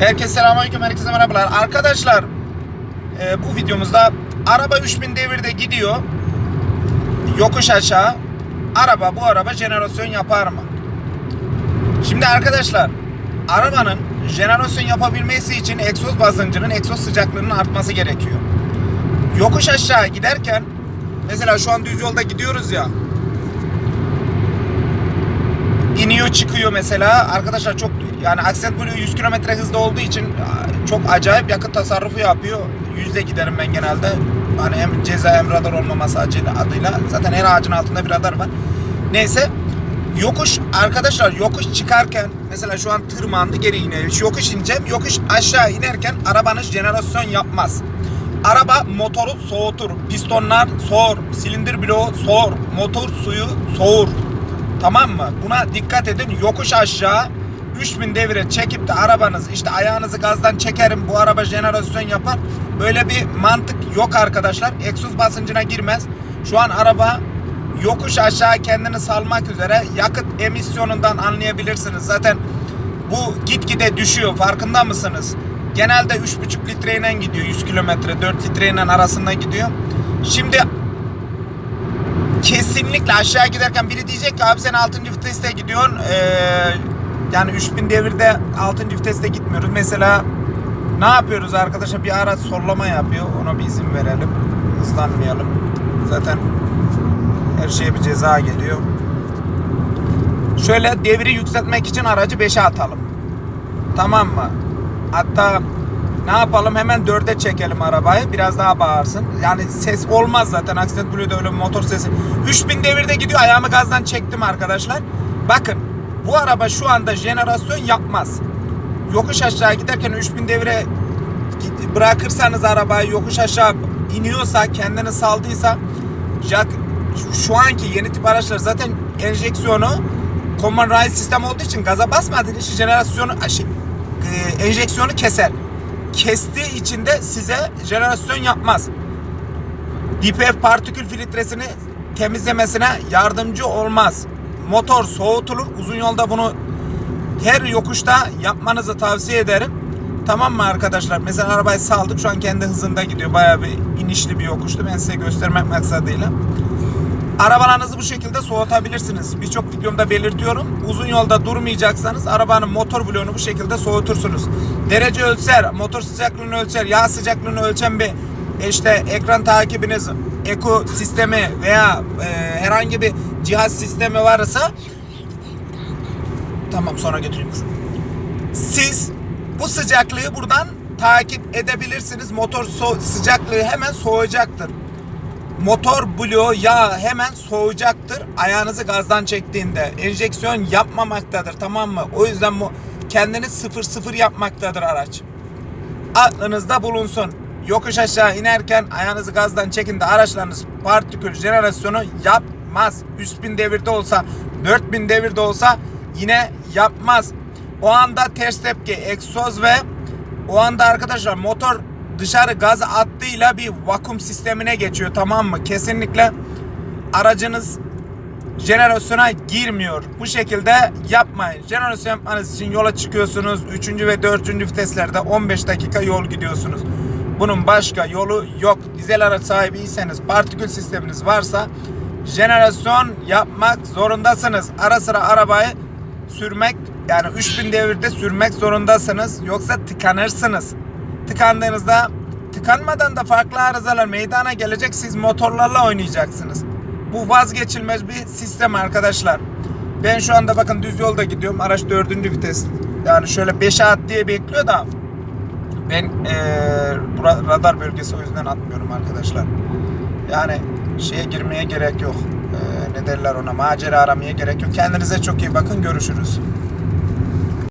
Herkese selamünaleyküm, herkese merhabalar. Arkadaşlar, e, bu videomuzda araba 3000 devirde gidiyor. Yokuş aşağı. Araba bu araba jenerasyon yapar mı? Şimdi arkadaşlar, arabanın jenerasyon yapabilmesi için egzoz basıncının, egzoz sıcaklığının artması gerekiyor. Yokuş aşağı giderken mesela şu an düz yolda gidiyoruz ya. İniyor çıkıyor mesela. Arkadaşlar çok yani Accent Blue 100 km hızda olduğu için çok acayip yakıt tasarrufu yapıyor. Yüzde giderim ben genelde. Hani hem ceza hem radar olmaması adıyla. Zaten her ağacın altında bir radar var. Neyse yokuş arkadaşlar yokuş çıkarken mesela şu an tırmandı geri. Şu Yokuş ineceğim. Yokuş aşağı inerken arabanız jenerasyon yapmaz. Araba motoru soğutur. Pistonlar soğur. Silindir bloğu soğur. Motor suyu soğur. Tamam mı? Buna dikkat edin. Yokuş aşağı 3000 devire çekip de arabanız işte ayağınızı gazdan çekerim bu araba jenerasyon yapar. Böyle bir mantık yok arkadaşlar. Egzoz basıncına girmez. Şu an araba yokuş aşağı kendini salmak üzere yakıt emisyonundan anlayabilirsiniz. Zaten bu gitgide düşüyor. Farkında mısınız? Genelde 3,5 litreyle gidiyor. 100 kilometre 4 litreyle arasında gidiyor. Şimdi kesinlikle aşağı giderken biri diyecek ki abi sen 6. viteste gidiyorsun. Ee, yani 3000 devirde 6. viteste gitmiyoruz. Mesela ne yapıyoruz arkadaşlar? Bir araç sollama yapıyor. Ona bir izin verelim. Hızlanmayalım. Zaten her şeye bir ceza geliyor. Şöyle devri yükseltmek için aracı 5'e atalım. Tamam mı? Hatta ne yapalım hemen 4'e çekelim arabayı biraz daha bağırsın. Yani ses olmaz zaten Accent Blue'da öyle motor sesi. 3000 devirde gidiyor ayağımı gazdan çektim arkadaşlar. Bakın bu araba şu anda jenerasyon yapmaz. Yokuş aşağı giderken 3000 devire bırakırsanız arabayı yokuş aşağı iniyorsa kendini saldıysa jak, şu anki yeni tip araçlar zaten enjeksiyonu Common Rail sistem olduğu için gaza basmadığınız için jenerasyonu şey, e, enjeksiyonu keser. Kestiği için de size jenerasyon yapmaz. DPF partikül filtresini temizlemesine yardımcı olmaz. Motor soğutulur. Uzun yolda bunu her yokuşta yapmanızı tavsiye ederim. Tamam mı arkadaşlar? Mesela arabayı saldık. Şu an kendi hızında gidiyor. Bayağı bir inişli bir yokuştu. Ben size göstermek maksadıyla. Arabalarınızı bu şekilde soğutabilirsiniz. Birçok videomda belirtiyorum. Uzun yolda durmayacaksanız arabanın motor bloğunu bu şekilde soğutursunuz. Derece ölçer, motor sıcaklığını ölçer, yağ sıcaklığını ölçen bir işte ekran takibiniz, eko sistemi veya e, herhangi bir cihaz sistemi varsa tamam sonra götüreyim. Siz bu sıcaklığı buradan takip edebilirsiniz. Motor so- sıcaklığı hemen soğuyacaktır motor bloğu yağ hemen soğuyacaktır ayağınızı gazdan çektiğinde. Enjeksiyon yapmamaktadır tamam mı? O yüzden bu kendini sıfır sıfır yapmaktadır araç. Aklınızda bulunsun. Yokuş aşağı inerken ayağınızı gazdan çekin de araçlarınız partikül jenerasyonu yapmaz. 3000 devirde olsa 4000 devirde olsa yine yapmaz. O anda ters tepki, egzoz ve o anda arkadaşlar motor dışarı gaz attığıyla bir vakum sistemine geçiyor tamam mı? Kesinlikle aracınız jenerasyona girmiyor. Bu şekilde yapmayın. Jenerasyon yapmanız için yola çıkıyorsunuz. 3. ve 4. viteslerde 15 dakika yol gidiyorsunuz. Bunun başka yolu yok. Dizel araç sahibiyseniz, partikül sisteminiz varsa jenerasyon yapmak zorundasınız. Ara sıra arabayı sürmek yani 3000 devirde sürmek zorundasınız. Yoksa tıkanırsınız. Tıkandığınızda tıkanmadan da farklı arızalar meydana gelecek. Siz motorlarla oynayacaksınız. Bu vazgeçilmez bir sistem arkadaşlar. Ben şu anda bakın düz yolda gidiyorum. Araç dördüncü vites. Yani şöyle 5'e at diye bekliyor da ben ra- radar bölgesi o yüzden atmıyorum arkadaşlar. Yani şeye girmeye gerek yok. Eee, ne derler ona macera aramaya gerek yok. Kendinize çok iyi bakın. Görüşürüz.